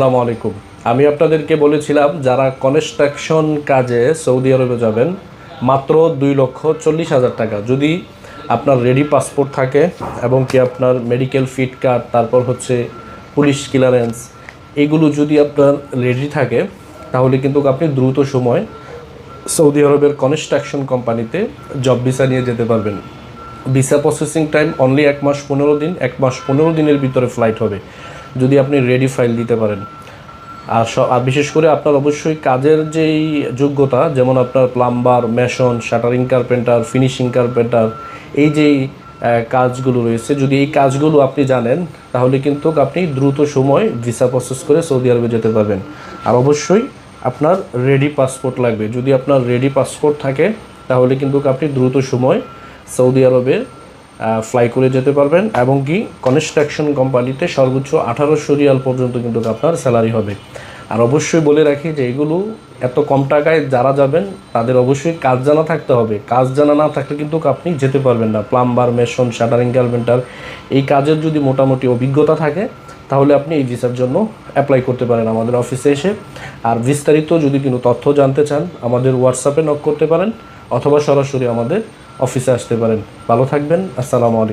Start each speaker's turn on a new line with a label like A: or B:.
A: আসসালামু আলাইকুম। আমি আপনাদেরকে বলেছিলাম, যারা কনস্ট্রাকশন কাজে সৌদি আরবে যাবেন, মাত্র দুই লক্ষ চল্লিশ হাজার টাকা। যদি আপনার রেডি পাসপোর্ট থাকে এবং কি আপনার মেডিকেল ফিট কার্ড তারপর হচ্ছে পুলিশ ক্লিয়ারেন্স এগুলো যদি আপনার রেডি থাকে, তাহলে কিন্তু আপনি দ্রুত সময় সৌদি আরবের কনস্ট্রাকশন কোম্পানিতে জব ভিসা নিয়ে যেতে পারবেন। ভিসা প্রসেসিং টাইম অনলি এক মাস পনেরো দিন, এক মাস পনেরো দিনের ভিতরে ফ্লাইট হবে। যদি আপনি রেডি ফাইল দিতে পারেন। আর আর বিশেষ করে আপনার অবশ্যই কাজের যেই যোগ্যতা, যেমন আপনার plumber mason shuttering carpenter finishing carpenter এই যেই কাজগুলো রয়েছে, যদি এই কাজগুলো আপনি জানেন, তাহলে কিন্তু আপনি দ্রুত সময় ভিসা প্রসেস করে সৌদি আরবে যেতে পারবেন। আর অবশ্যই আপনার রেডি পাসপোর্ট লাগবে। যদি আপনার রেডি পাসপোর্ট থাকে, তাহলে কিন্তু আপনি দ্রুত সময় সৌদি আরবে ফ্লাই করে যেতে পারবেন এবং কি কনস্ট্রাকশন কোম্পানিতে সর্বোচ্চ আঠারোশো রিয়াল পর্যন্ত কিন্তু আপনার স্যালারি হবে। আর অবশ্যই বলে রাখি যে এগুলো এত কম টাকায় যারা যাবেন, তাদের অবশ্যই কাজ জানা থাকতে হবে। কাজ জানা না থাকলে কিন্তু আপনি যেতে পারবেন না। প্লাম্বার মেশন শাটারিং কার্পেন্টার এই কাজের যদি মোটামুটি অভিজ্ঞতা থাকে, তাহলে আপনি এই ভিসার জন্য অ্যাপ্লাই করতে পারেন আমাদের অফিসে এসে। আর বিস্তারিত যদি কোনো তথ্য জানতে চান, আমাদের হোয়াটসঅ্যাপে নক করতে পারেন, অথবা সরাসরি আমাদের অফিসে আসতে পারেন। ভালো থাকবেন। আসসালামু আলাইকুম।